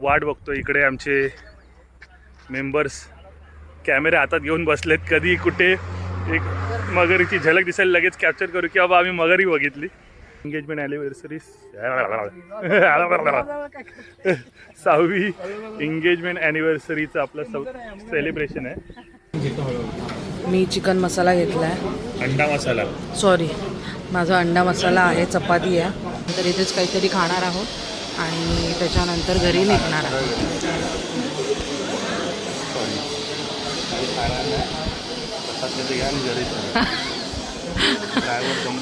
वाट बघतो इकडे आमचे मेंबर्स कॅमेरे हातात घेऊन बसलेत कधी कुठे? एक मगरीची झलक दिसायला लगेच कॅप्चर करू की बाबा आम्ही मगरी बघितली. एंगेजमेंट ॲनिव्हर्सरी सहावी एंगेजमेंट ॲनिव्हर्सरीचं आपलं सेलिब्रेशन आहे. मी चिकन मसाला घेतला आहे अंडा मसाला. सॉरी माझा अंडा मसाला आहे चपाती आहे. तर इथेच काहीतरी खाणार आहोत. आणि त्याच्यानंतर घरी निघणार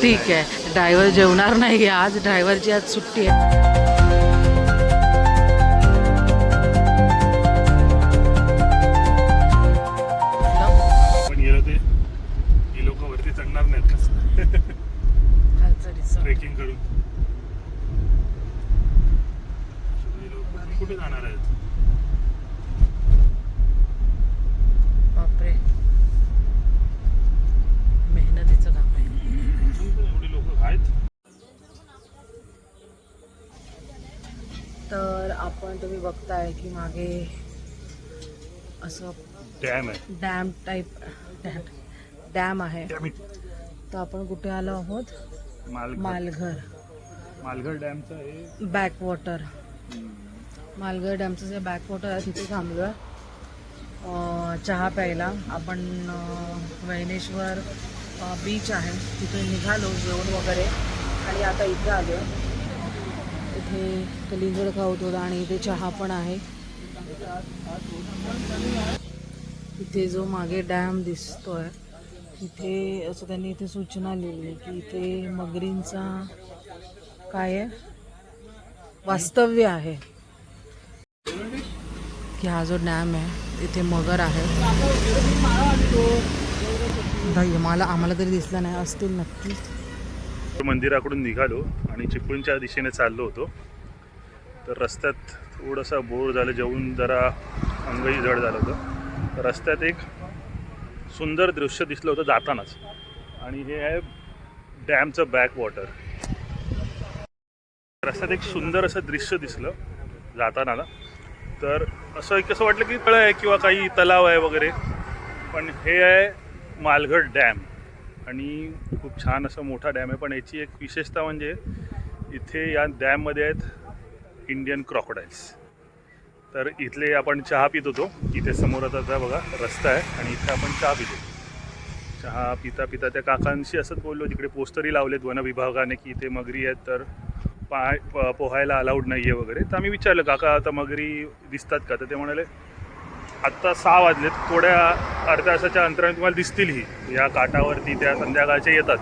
ठीक आहे. ड्रायव्हर जेवणार नाही आज ड्रायव्हरची आज सुट्टी आहे. तर आपण तुम्ही बघताय की मागे असं डॅम आहे. डॅम टाईप डॅम डॅम आहे. तर आपण कुठे आलो आहोत? मालघर. मालघर. डॅमचं हे. बॅकवॉटर मालघर डॅमचं जे बॅकवॉटर आहे तिथे थांबलो आहे चहा प्यायला. आपण वैनेश्वर बीच आहे. तिथे निघालो जेवण वगैरे. आणि आता इथे आलो आहे कलिंगड खाऊत होता आणि इथे चहा पण आहे. इथे जो मागे डॅम दिसतोय इथे असं त्यांनी इथे सूचना लिहिली की इथे मगरींचा काय आहे? वास्तव्य आहे. की हा जो डॅम आहे इथे मगर आहे. मला आम्हाला तरी दिसला नाही असतील नक्की. मंदिराकडून निघालो आणि चिपळूणच्या दिशेने चाललो होतो. तर रस्त्यात थोडंसं बोर झालं जेवून जरा अंगही जड झालं होतं. रस्त्यात एक सुंदर दृश्य दिसलं होतं जातानाच. आणि हे आहे डॅमचं बॅक वॉटर रस्त्यात एक सुंदर असं दृश्य दिसलं जातानाला. तर असं एक असं वाटलं की तळ आहे किंवा काही तलाव आहे वगैरे. पण हे आहे मालघर डॅम. आणि खूप छान असं मोठा डॅम आहे. पण याची एक विशेषता म्हणजे इथे या डॅममध्ये आहेत इंडियन क्रॉकोडाईल्स तर इथले आपण चहा पित होतो. इथे समोर आता बघा रस्ता आहे आणि इथे आपण चहा पितो चहा पिता पिता त्या काकांशी असंच बोललो तिकडे पोस्टरही लावलेत वन विभागाने की इथे मगरी आहेत तर पाय प- पोहायला अलाउड नाही आहे वगैरे. तर आम्ही विचारलं काका आता मगरी दिसतात का? तर ते म्हणाले आत्ता सहा वाजलेत. थोड्या अर्ध्या तासाच्या अंतराने तुम्हाला दिसतील ही. या काठावरती त्या संध्याकाळच्या येतात.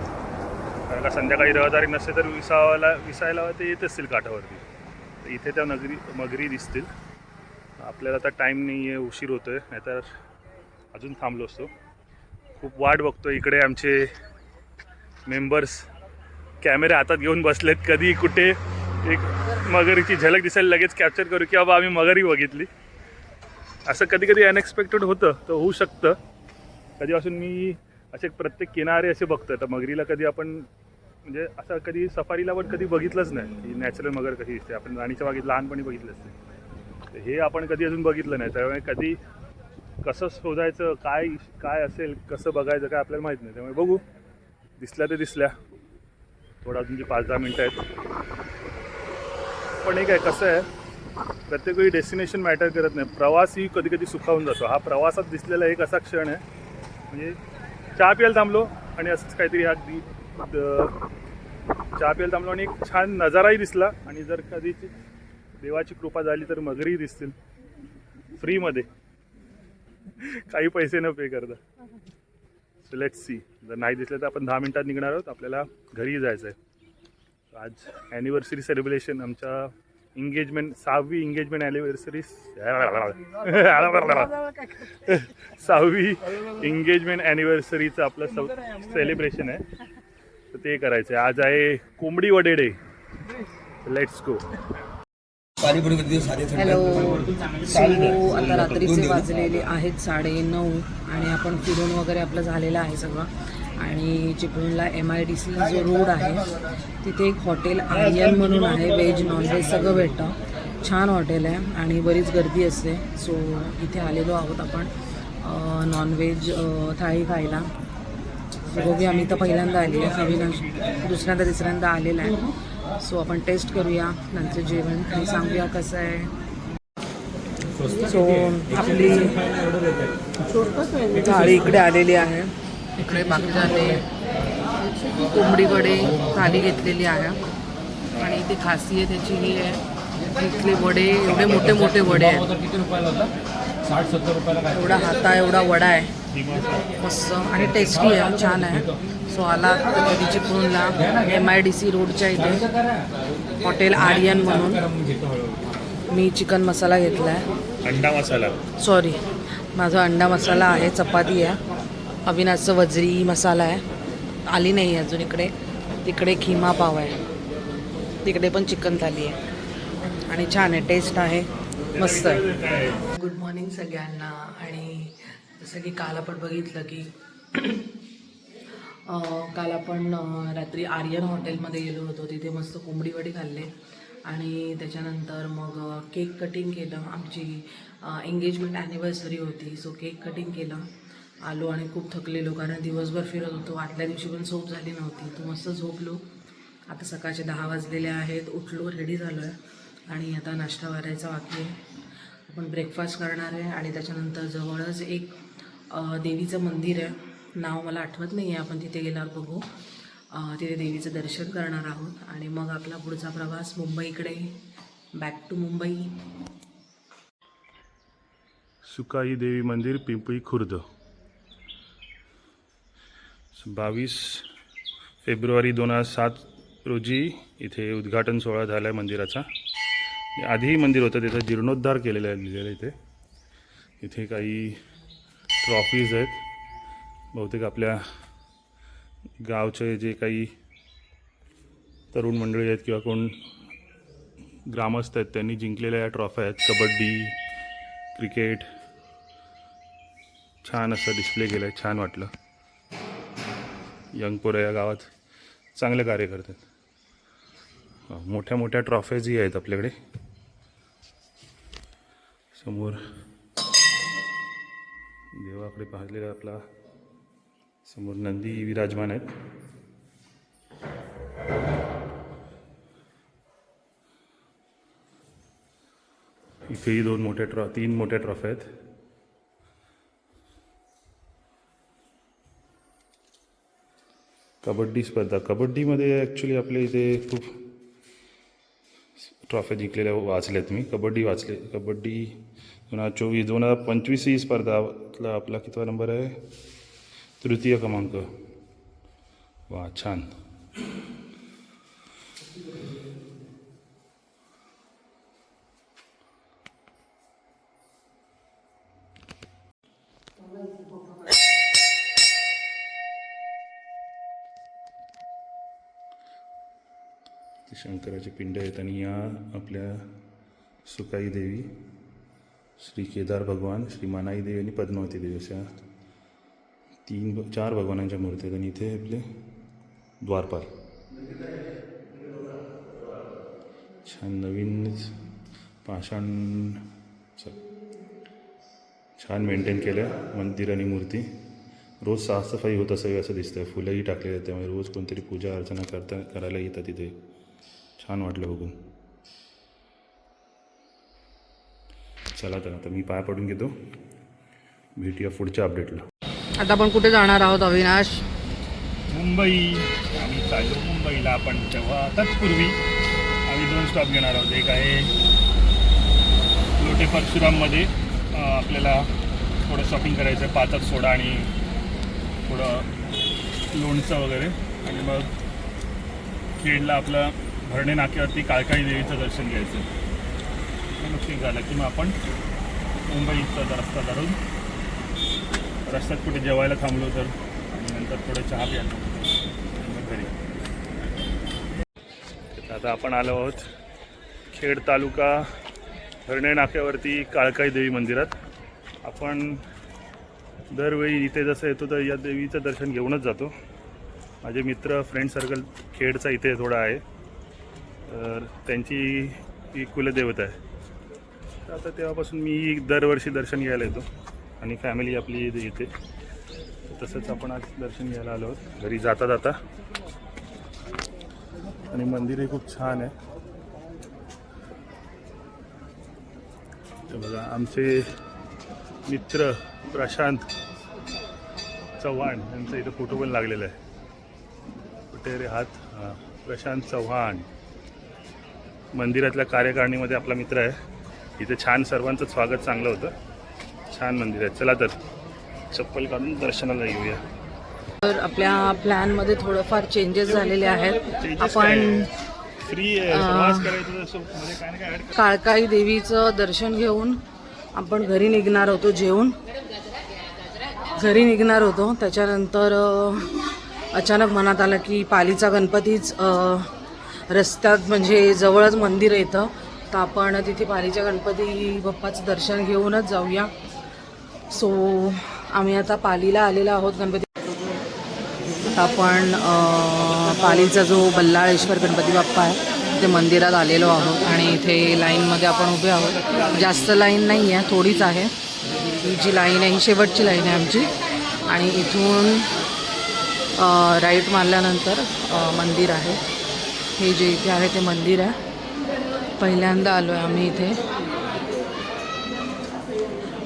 कारण का संध्याकाळी रहदारी नसते तर विसावायला विसायला ते येत असतील काठावरती. इथे त्या नगरी मगरी दिसतील. आपल्याला आता टाईम नाही आहे उशीर होतो आहे नाहीतर अजून थांबलो असतो. खूप वाट बघतो इकडे आमचे मेंबर्स कॅमेरे हातात घेऊन बसलेत. कधी कुठे? एक मगरीची झलक दिसायला लगेच कॅप्चर करू की बाबा आम्ही मगरी बघितली. असं कधी कधी अनएक्सपेक्टेड होतं तर होऊ शकतं. कधीपासून मी असे प्रत्येक किनारे असे बघतो तर मगरीला कधी आपण म्हणजे असं कधी सफारीला पण कधी बघितलंच नाही. की नॅचरल मगर कशी दिसते आपण राणीच्या बागेत लहानपणी बघितलं असते तर हे आपण कधी अजून बघितलं नाही. त्यामुळे कधी कसं शोधायचं काय काय असेल कसं बघायचं काय आपल्याला माहीत नाही. त्यामुळे बघू. दिसल्या ते दिसल्या. थोडा अजून जे पाच दहा मिनटं आहेत. पण एक आहे कसं आहे प्रत्येक वेळी डेस्टिनेशन मॅटर करत नाही. प्रवासही कधी कधी सुखावून जातो. हा प्रवासात दिसलेला एक असा क्षण आहे. म्हणजे चहा प्यायला थांबलो आणि असंच काहीतरी अगदी चहा प्यायला थांबलो आणि एक छान नजाराही दिसला. आणि जर कधी देवाची कृपा झाली तर मगरीही दिसतील. फ्रीमध्ये काही पैसे न पे करता. सो लेट सी जर नाही दिसलं तर आपण दहा मिनिटात निघणार आहोत. आपल्याला घरी जायचं आहे. आज ॲनिव्हर्सरी सेलिब्रेशन आमच्या एंगेजमेंट सहावी एंगेजमेंट ॲनिव्हर्सरी सहावी एंगेजमेंट ॲनिव्हर्सरीचं आपलं सेलिब्रेशन आहे. तर ते करायचं आहे आज आहे कोंबडी वडे day let's go hello so आता रात्रीचे वाजलेले आहेत साडे नऊ आणि आपण फिरून वगैरे आपलं झालेलं आहे सगळं. आणि चिपळूणला एम आय डी सी जो रोड आहे तिथे एक हॉटेल आर्यन म्हणून आहे व्हेज नॉनव्हेज सगळं भेटतं. छान हॉटेल आहे आणि बरीच गर्दी असते. सो इथे आलेलो आहोत आपण नॉनव्हेज थाळी खायला. बघूया आम्ही तर पहिल्यांदा आली आहे. अविनाश दुसऱ्यांदा तिसऱ्यांदा आलेला आहे. सो आपण टेस्ट करूया नंतर जेवण आणि सांगूया कसं आहे. सो आपली थाळी इकडे आलेली आहे. इकडे बाकीच्याने कोंबडी वडे घेतलेली आहे. आणि ती खासी आहे त्याची ही आहे. इथले वडे एवढे मोठे मोठे वडे आहेत. एवढा हाता एवढा वडा आहे. मस्त आणि टेस्टी आहे छान आहे. सो आला कधी चिपळूणला एम आय डी सी रोडच्या इथे. हॉटेल आर्यन म्हणून. मी चिकन मसाला घेतला आहे अंडा मसाला. सॉरी माझा अंडा मसाला आहे चपाती आहे. अविनाशचं वजरी मसाला आहे. आली नाही अजून इकडे. तिकडे खिमा पाव आहे. तिकडे पण चिकन थाली आहे. आणि छान आहे टेस्ट आहे. मस्त आहे. गुड मॉर्निंग सगळ्यांना. आणि जसं की काल आपण बघितलं की काल आपण रात्री आर्यन हॉटेलमध्ये गेलो होतो. तिथे मस्त कोंबडी वडी खाल्ले. आणि त्याच्यानंतर मग केक कटिंग केलं. आमची एंगेजमेंट ॲनिव्हर्सरी होती. सो केक कटिंग केलं. आलो आणि खूप थकलेलो कारण दिवसभर फिरत होतो. आदल्या दिवशी पण झोप झाली नव्हती. तो मस्त झोपलो. आता सकाळचे दहा वाजलेले आहेत. उठलो रेडी झालो आहे आणि आता नाश्ता वारायचा बाकी आहे. आपण ब्रेकफास्ट करणार आहे. आणि त्याच्यानंतर जवळच एक देवीचं मंदिर आहे. नाव मला आठवत नाही आहे आपण तिथे गेल्यावर बघू. तिथे देवीचं दर्शन करणार आहोत. आणि मग आपला पुढचा प्रवास मुंबईकडे. Back to Mumbai. सुकाई देवी मंदिर पिंपळी खुर्द. बावीस फेब्रुवारी दोन हजार सात रोजी इथे उद्घाटन सोहळा झाला आहे मंदिराचा. आधीही मंदिर होतं. त्याचा जीर्णोद्धार केलेला आहे लिहिलेलं आहे इथे. इथे काही ट्रॉफीज आहेत. बहुतेक आपल्या गावचे जे काही तरुण मंडळी आहेत किंवा कोण ग्रामस्थ आहेत त्यांनी जिंकलेल्या या ट्रॉफ्या आहेत. कबड्डी क्रिकेट छान असं डिस्प्ले केलं आहे छान वाटलं. यंग पोरं या गावात चांगले कार्य करतात. मोठ्या मोठ्या ट्रॉफीजही आहेत आपल्याकडे. समोर देवाकडे पाहिलेला आपला समोर नंदी विराजमान आहेत. इथेही दोन मोठ्या ट्रॉ तीन मोठ्या ट्रॉफ्या आहेत. कबड्डी स्पर्धा कबड्डीमध्ये ॲक्च्युली आपल्या इथे खूप ट्रॉफ्या जिंकलेल्या वाचल्यात मी. कबड्डी वाचले कबड्डी दोन हजार चोवीस दोन हजार पंचवीस ही स्पर्धातला आपला कितवा नंबर आहे? तृतीय क्रमांक. वा छान. शंकराचे पिंड आहेत आणि या आपल्या सुकाई देवी. श्री केदार भगवान श्री मानाई देवी आणि पद्मावती देवी अशा तीन चार भगवानांच्या मूर्ती आहेत आणि इथे आपले द्वारपाल. छान नवीन पाषाण छान मेंटेन केलं मंदिर आणि मूर्ती. रोज साफसफाई होत असावी असं दिसतंय. फुलंही टाकलेली आहेत त्यामुळे रोज कोणतरी पूजा अर्चना करता करायला येतात तिथे छान वाटलं बघून. चला तर आता मी पाय पडून घेतो. भेटूया पुढच्या अपडेटला आता आपण कुठे जाणार आहोत अविनाश? मुंबई. आम्ही चाललो मुंबईला आपण तेव्हा तत्पूर्वी. आम्ही दोन स्टॉप घेणार आहोत. एक आहे लोटे परशुराममध्ये. आपल्याला थोडं शॉपिंग करायचं आहे पाचक सोडा आणि थोडं लोणचं वगैरे. आणि मग खेडला आपलं भरणे नाक्यावरती काळकाई देवीचं दर्शन घ्यायचं नक्की झालं की मग आपण मुंबईचा रस्ता धरून रस्त्यात कुठे जेवायला थांबलो तर आणि नंतर थोडं चहा प्यायला घरी. आता आपण आलो आहोत खेड तालुका हरणे नाक्यावरती काळकाई देवी मंदिरात. आपण दरवेळी इथे जसं येतो तर या देवीचं दर्शन घेऊनच जातो. माझे मित्र फ्रेंड सर्कल खेडचा इथे थोडा आहे. तर त्यांची ही कुलदेवता आहे. तर आता तेव्हापासून मी दरवर्षी दर्शन घ्यायला येतो. आणि फॅमिली आपली इथे येते. तसंच आपण आज दर्शन घ्यायला आलो आहोत. घरी जाता जाता. आणि मंदिरही खूप छान आहे. तर बघा आमचे मित्र प्रशांत चव्हाण यांचा इथं फोटो पण लागलेला आहे. कुठे रे हात? हां प्रशांत चव्हाण. मंदिरातल्या कार्यकारिणीमध्ये आपला मित्र आहे. इथे छान सर्वांचं स्वागत चांगलं होतं. छान मंदिर आहे. चला तर चप्पल काढून दर्शनाला येऊया. तर आपल्या प्लॅनमध्ये थोडंफार चेंजेस झालेले आहेत. आपण add काळकाई देवीचं दर्शन घेऊन आपण घरी निघणार होतो जेवून. घरी निघणार होतो. त्याच्यानंतर अचानक मनात आलं की पालीचा गणपतीच रस्त्यात म्हणजे जवळच मंदिर येतं तर आपण तिथे पालीच्या गणपती बाप्पाचं दर्शन घेऊनच जाऊया. सो आम्ही आता पालीला आलेलो आहोत गणपती आपण पालीचा जो बल्लाळेश्वर गणपती बाप्पा आहे ते मंदिरात आलेलो आहोत आणि इथे लाईनमध्ये आपण उभे आहोत. जास्त लाईन नाही आहे थोडीच आहे. ही जी लाईन आहे ही शेवटची लाईन आहे आमची. आणि इथून राईट मारल्यानंतर मंदिर आहे. हे जे इथे आहे ते मंदिर आहे. पहिल्यांदा आलो आहे आम्ही इथे.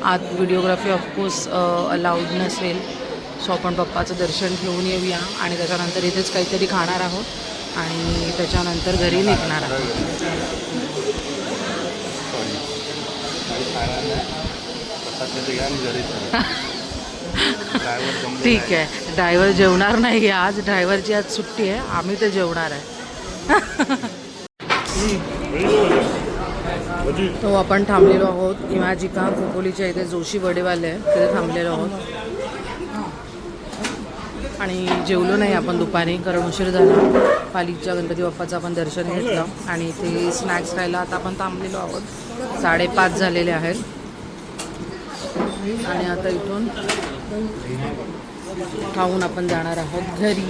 आत व्हिडिओग्राफी ऑफकोर्स अलाउड नसेल. सो आपण पप्पाचं दर्शन घेऊन येऊया आणि त्याच्यानंतर इथेच काहीतरी खाणार आहोत आणि त्याच्यानंतर घरी निघणार आहोत. ठीक आहे. ड्रायव्हर जेवणार नाही आज. ड्रायव्हरची आज सुट्टी आहे आम्ही तर जेवणार आहे. तो आपण थांबलेलो आहोत. इमाजिका खोपोलीच्या इथे जोशी वडेवाले आहे तिथे थांबलेलो आहोत. आणि जेवलो नाही आपण दुपारी. कारण उशीर झाला. पालीच्या गणपती बाप्पाचं आपण दर्शन घेतलं. आणि इथे स्नॅक्स खायला आता आपण थांबलेलो आहोत. साडेपाच झालेले आहेत. आणि आता इथून खाऊन आपण जाणार आहोत घरी.